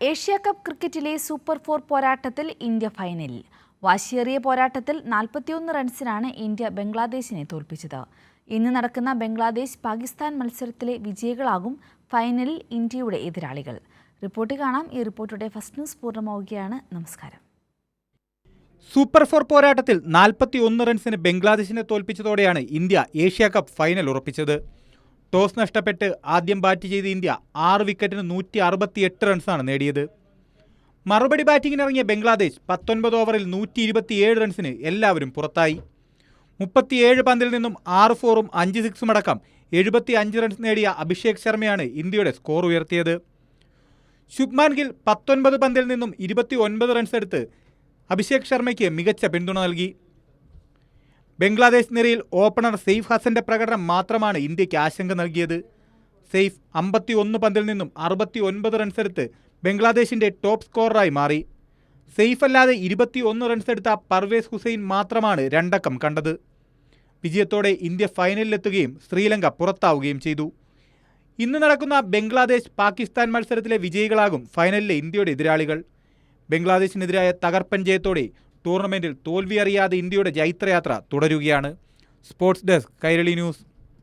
Asia cup ക്രിക്കറ്റിലെ super four പോരാട്ടത്തിൽ India ഫൈനലിൽ വാശിയേറിയ പോരാട്ടത്തിൽ നാൽപ്പത്തിയൊന്ന് റൺസിനാണ് ഇന്ത്യ ബംഗ്ലാദേശിനെ തോൽപ്പിച്ചത്. ഇന്ന് നടക്കുന്ന ബംഗ്ലാദേശ് പാകിസ്ഥാൻ മത്സരത്തിലെ വിജയികളാകും ഫൈനലിൽ ഇന്ത്യയുടെ എതിരാളികൾ. റിപ്പോർട്ട് കാണാം. ഈ റിപ്പോർട്ടുടെ ഫസ്റ്റ് ന്യൂസ് പൂർണമാവുകയാണ്. നമസ്കാരം. സൂപ്പർ ഫോർ പോരാട്ടത്തിൽ നാൽപ്പത്തി ഒന്ന് റൺസിന് ബംഗ്ലാദേശിനെ തോൽപ്പിച്ചതോടെയാണ് ഇന്ത്യ ഏഷ്യ കപ്പ് ഫൈനൽ ഉറപ്പിച്ചത്. ടോസ് നഷ്ടപ്പെട്ട് ആദ്യം ബാറ്റ് ചെയ്ത ഇന്ത്യ ആറ് വിക്കറ്റിന് നൂറ്റി അറുപത്തിയെട്ട് റൺസാണ് നേടിയത്. മറുപടി ബാറ്റിംഗിനിറങ്ങിയ ബംഗ്ലാദേശ് പത്തൊൻപത് ഓവറിൽ നൂറ്റി ഇരുപത്തിയേഴ് റൺസിന് എല്ലാവരും പുറത്തായി. മുപ്പത്തിയേഴ് പന്തിൽ നിന്നും ആറ് ഫോറും അഞ്ച് സിക്സും അടക്കം എഴുപത്തി അഞ്ച് റൺസ് നേടിയ അഭിഷേക് ശർമ്മയാണ് ഇന്ത്യയുടെ സ്കോർ ഉയർത്തിയത്. ശുഭ്മാൻ ഗിൽ പത്തൊൻപത് പന്തിൽ നിന്നും ഇരുപത്തി ഒൻപത് റൺസ് എടുത്ത് അഭിഷേക് ശർമ്മയ്ക്ക് മികച്ച പിന്തുണ നൽകി. ബംഗ്ലാദേശ് നിരയിൽ ഓപ്പണർ സെയ്ഫ് ഹസന്റെ പ്രകടനം മാത്രമാണ് ഇന്ത്യയ്ക്ക് ആശങ്ക നൽകിയത്. സെയ്ഫ് അമ്പത്തി ഒന്ന് പന്തിൽ നിന്നും അറുപത്തി ഒൻപത് റൺസെടുത്ത് ബംഗ്ലാദേശിന്റെ ടോപ്പ് സ്കോററായി മാറി. സെയ്ഫ് അല്ലാതെ ഇരുപത്തി ഒന്ന് റൺസ് എടുത്ത പർവേസ് ഹുസൈൻ മാത്രമാണ് രണ്ടക്കം കണ്ടത്. വിജയത്തോടെ ഇന്ത്യ ഫൈനലിലെത്തുകയും ശ്രീലങ്ക പുറത്താവുകയും ചെയ്തു. ഇന്ന് നടക്കുന്ന ബംഗ്ലാദേശ് പാകിസ്ഥാൻ മത്സരത്തിലെ വിജയികളാകും ഫൈനലിലെ ഇന്ത്യയുടെ എതിരാളികൾ. ബംഗ്ലാദേശിനെതിരായ തകർപ്പൻ ജയത്തോടെ ടൂർണമെന്റിൽ തോൽവി അറിയാതെ ഇന്ത്യയുടെ ജൈത്രയാത്ര തുടരുകയാണ്. Sports desk Kairali news.